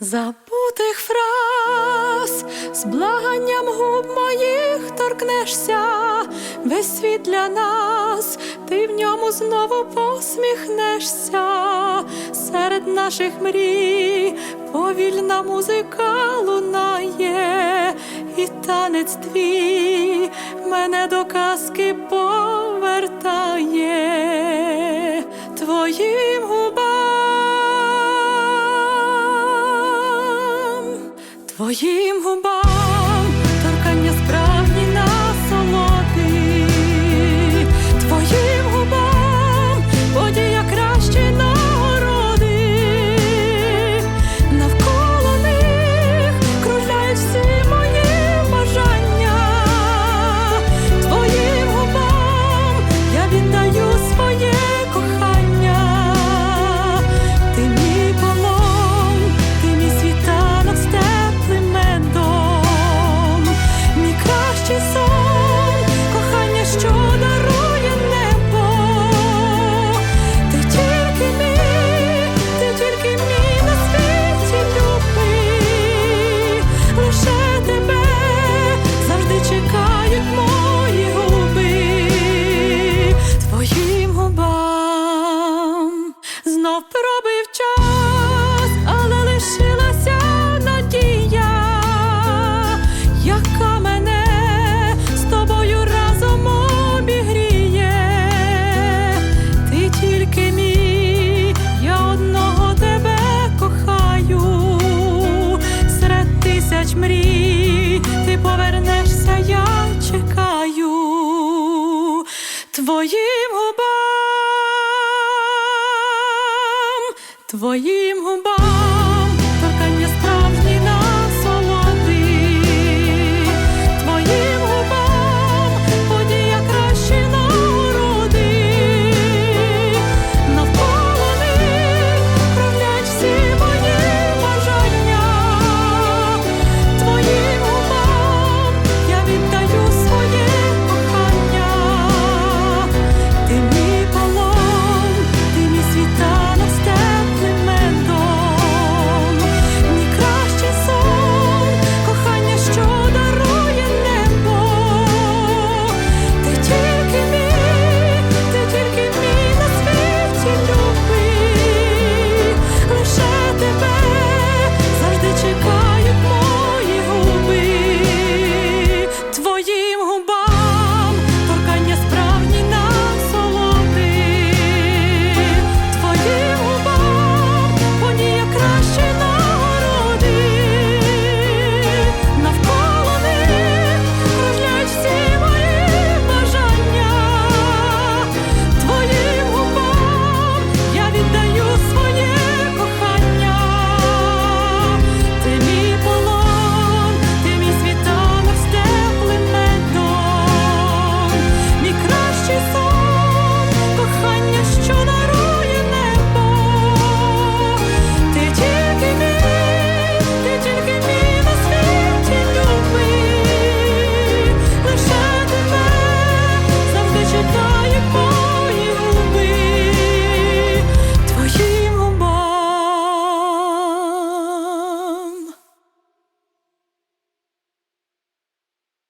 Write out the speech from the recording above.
Забутих фраз. З благанням губ моїх торкнешся, весь світ для нас, ти в ньому знову посміхнешся, серед наших мрій повільна музика лунає, і танець твій мене до казки повертає. Твоїм твоїм губам, знов пробив час, але лишилася надія, яка мене з тобою разом обігріє. Ти тільки мій, я одного тебе кохаю, серед тисяч мрій ти повернешся, я чекаю твоїм губам, твоїм губам.